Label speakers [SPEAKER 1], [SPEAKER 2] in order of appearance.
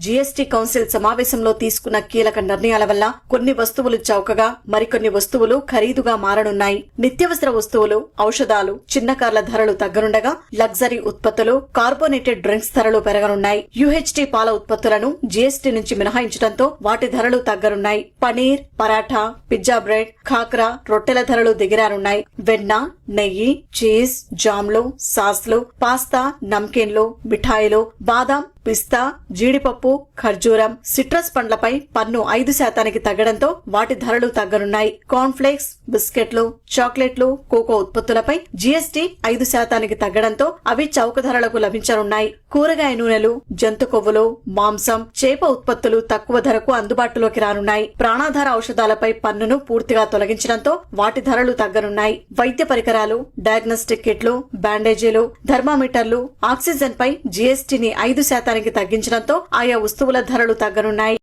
[SPEAKER 1] GST council సమావేశంలో తీసుకున్న కీలక నిర్ణయాల వల్ల కొన్ని వస్తువులు చౌకగా మరికొన్ని వస్తువులు ఖరీదుగా మారనున్నాయి. నిత్యవసర వస్తువులు ఔషధాలు చిన్న కార్ల ధరలు తగ్గనుండగా లగ్జరీ ఉత్పత్తులు కార్బోనేటెడ్ డ్రింక్స్ ధరలు పెరగనున్నాయి. యుహెచ్టీ పాల ఉత్పత్తులను జీఎస్టీ నుంచి మినహాయించడంతో వాటి ధరలు తగ్గనున్నాయి. పనీర్ పరాఠా పిజ్జా బ్రెడ్ ఖాక్రా రొట్టెల ధరలు దిగిరానున్నాయి. వెన్న నెయ్యి చీజ్ జామ్లు సాస్లు పాస్తా నమ్కీన్లు మిఠాయిలు బాదాం పిస్తా జీడిపప్పు ఖర్జూరం సిట్రస్ పండ్లపై పన్ను ఐదు శాతానికి తగ్గడంతో వాటి ధరలు తగ్గనున్నాయి. కార్న్ఫ్లేక్స్ బిస్కెట్లు చాక్లెట్లు కోకో ఉత్పత్తులపై జీఎస్టీ ఐదు శాతానికి తగ్గడంతో అవి చౌక ధరలకు లభించనున్నాయి. కూరగాయ నూనెలు జంతు కొవ్వులు మాంసం చేప ఉత్పత్తులు తక్కువ ధరకు అందుబాటులోకి రానున్నాయి. ప్రాణాధార ఔషధాలపై పన్నును పూర్తిగా తొలగించడంతో వాటి ధరలు తగ్గనున్నాయి. వైద్య పరికరాలు డయాగ్నోస్టిక్ కిట్లు బ్యాండేజీలు థర్మామీటర్లు ఆక్సిజన్ పై జీఎస్టీని ఐదు శాతానికి తగ్గించడంతో ఆయా వస్తువుల ధరలు తగ్గనున్నాయి.